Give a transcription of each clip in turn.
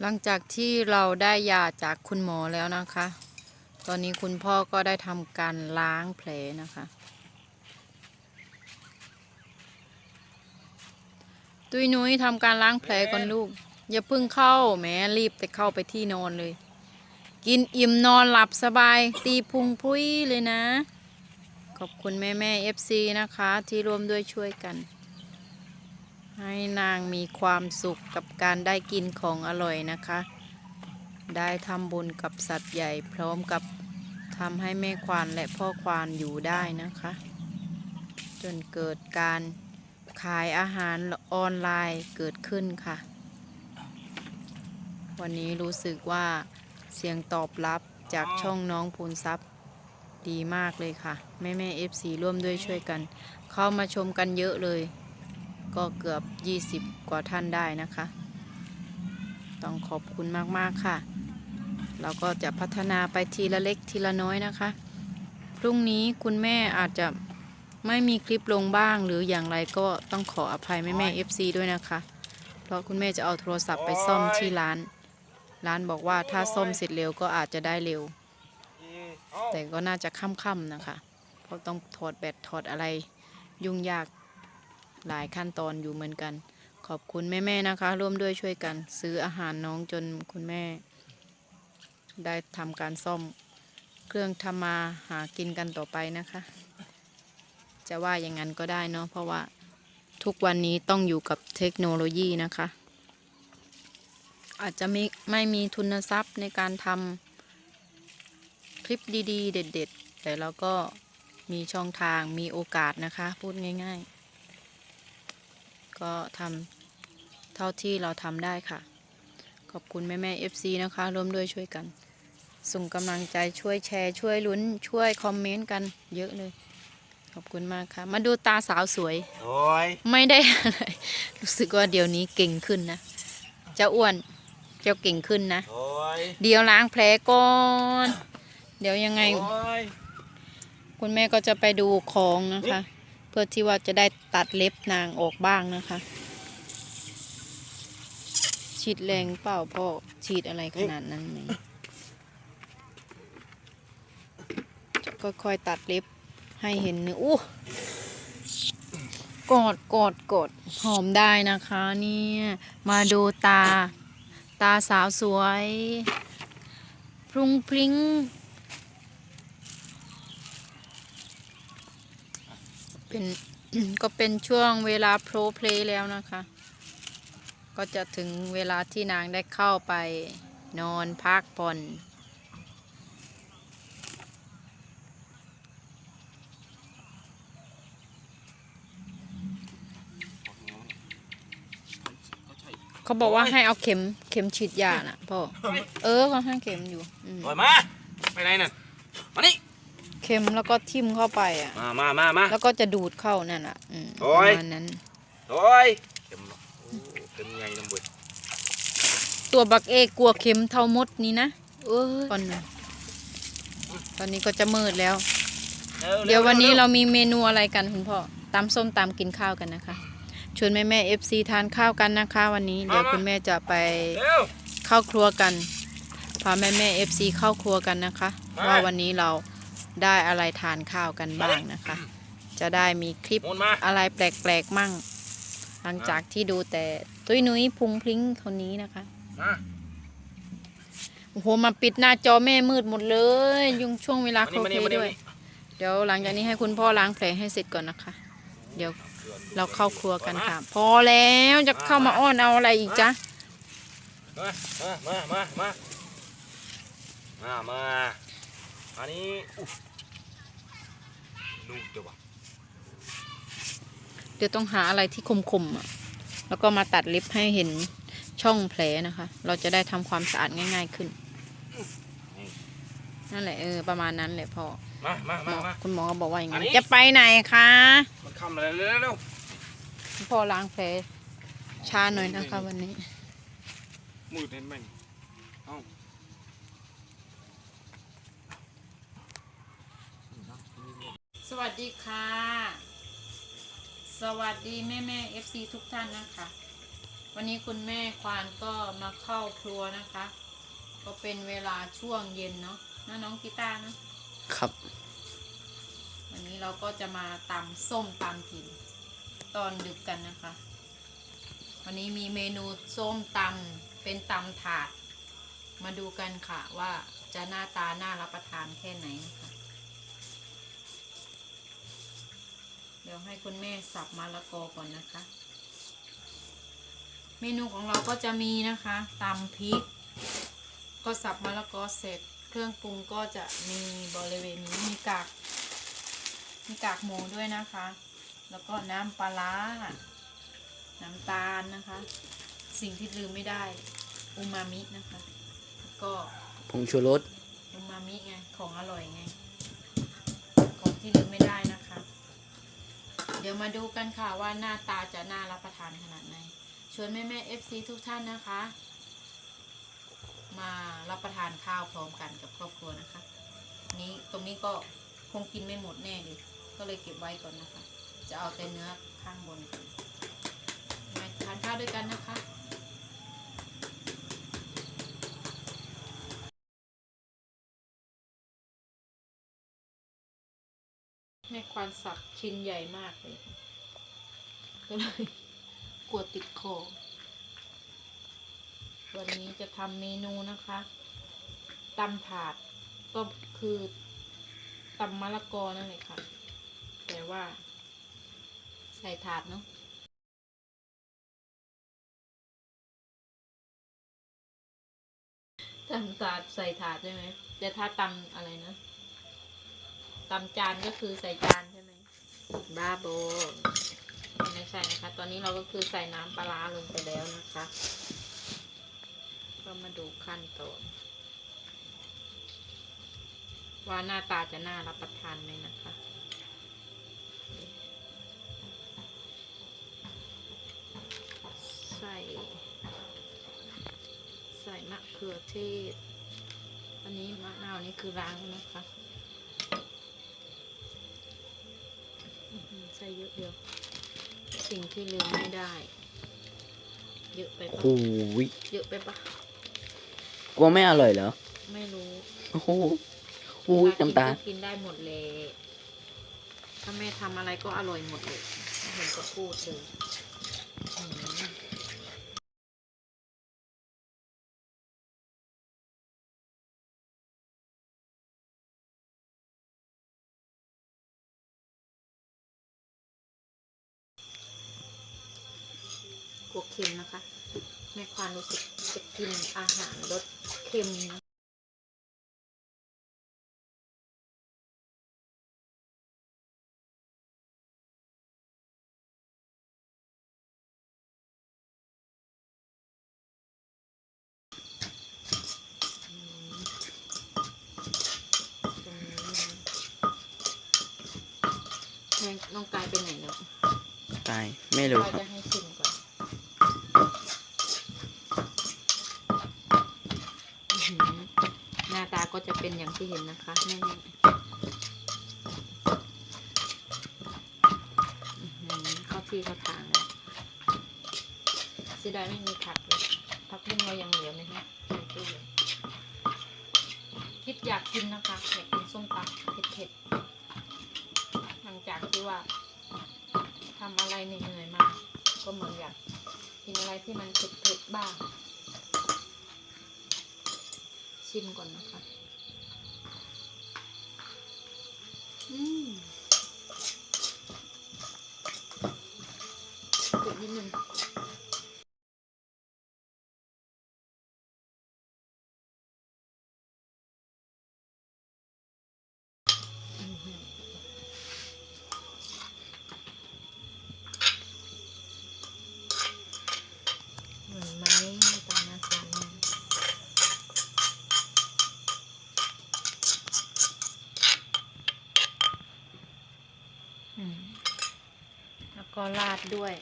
หลังจากที่เราได้ยาจากคุณหมอแล้วนะคะ ตอนนี้คุณพ่อก็ได้ทำการล้างแผลนะคะ ตุยนุ้ยทำการล้างแผลก่อนลูก อย่าเพิ่งเข้าแหมรีบแต่เข้าไปที่นอนเลย กินอิ่มนอนหลับสบาย ตีพุงพุ้ยเลยนะ ขอบคุณแม่แม่เอฟซีนะคะ ที่ร่วมด้วยช่วยกัน ให้นางมีความสุขกับการได้กินของอร่อยนะคะ ได้ทำบุญกับสัตว์ใหญ่ พร้อมกับทำให้แม่ควานและพ่อควานอยู่ได้นะคะ จนเกิดการขายอาหารออนไลน์เกิดขึ้นค่ะ วันนี้รู้สึกว่าเสียงตอบรับจากช่องน้องพูนทรัพย์ดีมากเลยค่ะ แม่แม่เอฟซีร่วมด้วยช่วยกัน เข้ามาชมกันเยอะเลย ก็เกือบ 20 กว่าท่านได้นะคะ ต้องขอบคุณมาก ๆ ค่ะ เราก็จะพัฒนาไปทีละเล็กทีละน้อยนะคะ พรุ่งนี้คุณแม่อาจจะไม่มีคลิปลงบ้างหรืออย่างไรก็ต้องขออภัยแม่แม่ FC ด้วยนะคะ เพราะคุณแม่จะเอาโทรศัพท์ไปซ่อมที่ร้าน ร้านบอกว่าถ้าซ่อมเสร็จเร็วก็อาจจะได้เร็ว แต่ก็น่าจะค่ำๆนะคะ เพราะต้องถอดแบตถอดอะไรยุ่งยาก หลายขั้นตอนอยู่เหมือนกัน ขอบคุณแม่ๆนะคะ ร่วมด้วยช่วยกัน ซื้ออาหารน้องจนคุณแม่ ได้ทำการซ่อม เครื่องทำมาหากินกันต่อไปนะคะ จะว่าอย่างนั้นก็ได้เนาะเพราะว่าทุกวันนี้ต้องอยู่กับเทคโนโลยีนะคะ อาจจะไม่ไม่มีทุนทรัพย์ในการทำคลิปดีๆ เด็ด ๆ แต่เราก็มีช่องทางมีโอกาสนะคะ พูดง่าย ๆ ก็ทำเท่าที่เราทำได้ค่ะ ขอบคุณแม่แม่ FC นะคะ ร่วมด้วยช่วยกัน ส่งกำลังใจช่วยแชร์ช่วยลุ้นช่วยคอมเมนต์กันเยอะเลย ขอบคุณมากค่ะ มาดูตาสาวสวย โอ้ยไม่ได้อะไรรู้สึกว่าเดี๋ยวนี้เก่งขึ้นนะเจ้าอ้วนเจ้าเก่งขึ้นนะ โอ้ยเดี๋ยวล้างแผลก่อน เดี๋ยวยังไง โอ้ย คุณแม่ก็จะไปดูของนะคะเพื่อที่ว่าจะได้ตัดเล็บนางออกบ้างนะคะ ฉีดแรงเปล่าพ่อฉีดอะไรขนาดนั้นไหมจะค่อยๆตัดเล็บให้เห็นเนื้ออู้กดกดกดหอมได้นะคะเนี่ยมาดูตา ตาสาวสวย พรุงพริ้ง เป็น ก็เป็นช่วงเวลาโปรเพลย์แล้วนะคะ ก็จะถึงเวลาที่นางได้เข้าไปนอนพักผ่อนเขาบอกว่าให้เอาเข็มเข็มฉีดยาน่ะพ่อ เออก็ให้เข็มอยู่อืมโอ้ยมา ไปไหนน่ะ มานี่ เข็มแล้วก็ทิ่มเข้าไปอะ มามามามา แล้วก็จะดูดเข้านั่นอะอืมโอ้ปยระมาณนั้น โอ้ยเต็มโอ้เต็มใหญ่ลำบุยตัวบักเอกกลัวเข็มเท่ามดนี่นะเออตอนนี้ตอนนี้ก็จะมืดแล้ว เดี๋ยววันนี้เรามีเมนูอะไรกันคุณพ่อตำส้มตำกินข้าวกันนะคะ ชวนแม่แม่เอฟซีทานข้าวกันนะคะ วันนี้เดี๋ยวคุณแม่จะไปเร็ว เข้าครัวกัน พาแม่แม่เอฟซีเข้าครัวกันนะคะมาว่าวันนี้เรา ได้อะไรทานข้าวกันบ้างนะคะ จะได้มีคลิปหมุนมาอะไรแปลกๆมั่ง หลังจากที่ดูแต่ตุ้ยนุ้ยพุงพลิ้งคนนี้นะคะมาโอ้โหมาปิดหน้าจอแม่มืดหมดเลย ยุ่งช่วงเวลามาโคนี่มาเพนี่มานี่ด้วย เดี๋ยวหลังจากนี้ให้คุณพ่อล้างแผลให้เสร็จก่อนนะคะ เดี๋ยวเราเข้าครัวกันค่ะ พอแล้วจะเข้ามาอ้อนเอาอะไรอีกจ๊ะ มา มา มา มา มา มามา อันนี้อุ๊ยนุ่มจังวะเดี๋ยวต้องหาอะไรที่คมๆอะ แล้วก็มาตัดเล็บให้เห็นช่องแผลนะคะ เราจะได้ทำความสะอาดง่าย ๆขึ้น นั่นแหละเออประมาณนั้นแหละพ่อมามาหมมาอมาคุณหมอก็บอกว่าอย่างอันั้นนนี้จะไปไหนคะมันคำอะไรเร็วเร็วคุณพ่อล้างแผลช้าหน่อยนะคะวันนี้ มืดเห็นไหมเอ้า วัสดีค่ะ สวัสดีแม่แม่เอฟซีทุกท่านนะคะ วันนี้คุณแม่ควานก็มาเข้าครัวนะคะ ก็เป็นเวลาช่วงเย็นเนาะนะน้องกีตาร์เนอะครับ วันนี้เราก็จะมาตำส้มตำกิน ตอนดึกกันนะคะ วันนี้มีเมนูส้มตำเป็นตำถาด มาดูกันค่ะว่าจะหน้าตาน่ารับประทานแค่ไหนนะคะ เดี๋ยวให้คุณแม่สับมะละกอก่อนนะคะ เมนูของเราก็จะมีนะคะตำพริก ก็สับมะละกอเสร็จ เครื่องปรุงก็จะมีบริเวณนี้มีกากมีกากหมูด้วยนะคะ แล้วก็น้ำปลาร้าน้ำตาลนะคะ สิ่งที่ลืมไม่ได้อูมามินะคะแล้วก็ผงชูรสอูมามิไงของอร่อยไง ของที่ลืมไม่ได้นะคะ เดี๋ยวมาดูกันค่ะว่าหน้าตาจะน่ารับประทานขนาดไหนชวนแม่แม่เอฟซีทุกท่านนะคะ มารับประทานข้าวพร้อมกันกับครอบครัวนะคะ นี้ตรงนี้ก็คงกินไม่หมดแน่เลยก็เลยเก็บไว้ก่อนนะคะ จะเอาแต่เนื้อข้างบนก่อนมาทานข้าวด้วยกันนะคะ แม่ควานสับชิ้นใหญ่มากเลย ก็เลย กลัวติดคอวันนี้จะทำเมนูนะคะตำถาดก็คือตำมะละกอนั่นแหละค่ะ แต่ว่า ใส่ถาดเนาะตำถาดใส่ถาดใช่ไหมแต่ถ้าตำอะไรนะ ตำจานก็คือใส่จานใช่ไหมบ้าโบไม่ใช่นะคะ ตอนนี้เราก็คือใส่น้ำปลาร้าลงไปแล้วนะคะ ก็มาดูขั้นตอนว่าหน้าตาจะน่ารับประทานไหมนะคะใส่ใส่มะเขือเทศ อันนี้มะนาวนี่คือล้างแล้วนะคะอื้อหือ ใส่เยอะเดียว สิ่งที่ลืมไม่ได้ เยอะไปปะโอ้ยเยอะไปปะกลัวไม่อร่อยเหรอ ไม่รู้โอ้โหอุ้ยน้ำตาลเวลกิก็กินได้หมดเลยถ้าแม่ทำอะไรก็อร่อยหมดเลยไม่เห็นจะพูดเลยอืม กลัวเค็มนะคะ แม่ควานรู้สึกจะกินอาหารรสเค็มนะตรงนี้นะแม่น้องกายไปไหนแล้วตายไม่รู้กายครับ จะให้ชิมก่อนอื้อ หืหน้าตาก็จะเป็นอย่างที่เห็นนะคะแม่อื้อหือเข้าที่เข้าทางแล้วเสียดายไม่มีผักเลยผักบุ้งเรายังเหลือไหมคะคิดอยากกินนะคะอยากกินส้มตำเผ็ดๆหลังจากที่ว่าทำอะไรเหนื่อยๆมา ก็เหมือนอยากกินอะไรที่มันเผ็ดๆบ้าง ชิมก่อนนะคะ อืมเผ็ดนิดนึงอื้อหือ เหมือนไหมตามนาสารเนี่ยอืมแล้ว ก็ราดด้วย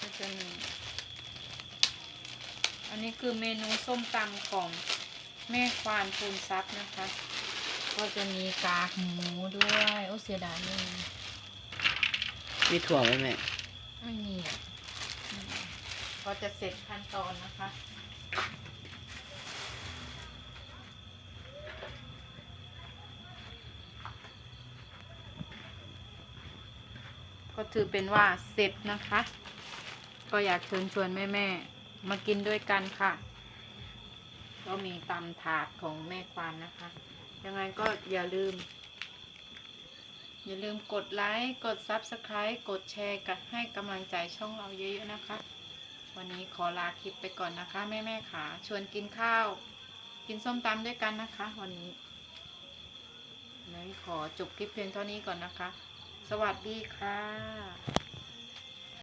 ก็จะมีอันนี้คือเมนูส้มตำของแม่ควานพูนทรัพย์นะคะ ก็จะมีกากหมูด้วย โอ้เสียดายไม่มีมีถั่วไหมแม่ ไม่มีอะอืม ก็จะเสร็จขั้นตอนนะคะ ก็ถือเป็นว่าเสร็จนะคะ ก็อยากเชิญชวนแม่ๆมากินด้วยกันค่ะ ก็มีตำถาดของแม่ควานนะคะ ยังไงก็อย่าลืมอย่าลืมกดไลค์ กด Subscribe กดแชร์กันให้กำลังใจช่องเราเยอะๆนะคะ วันนี้ขอลาคลิปไปก่อนนะคะ แม่ๆขาชวนกินข้าว กินส้มตำด้วยกันนะคะ วันนี้เลยขอจบคลิปเพียงเท่านี้ก่อนนะคะ สวัสดีค่ะ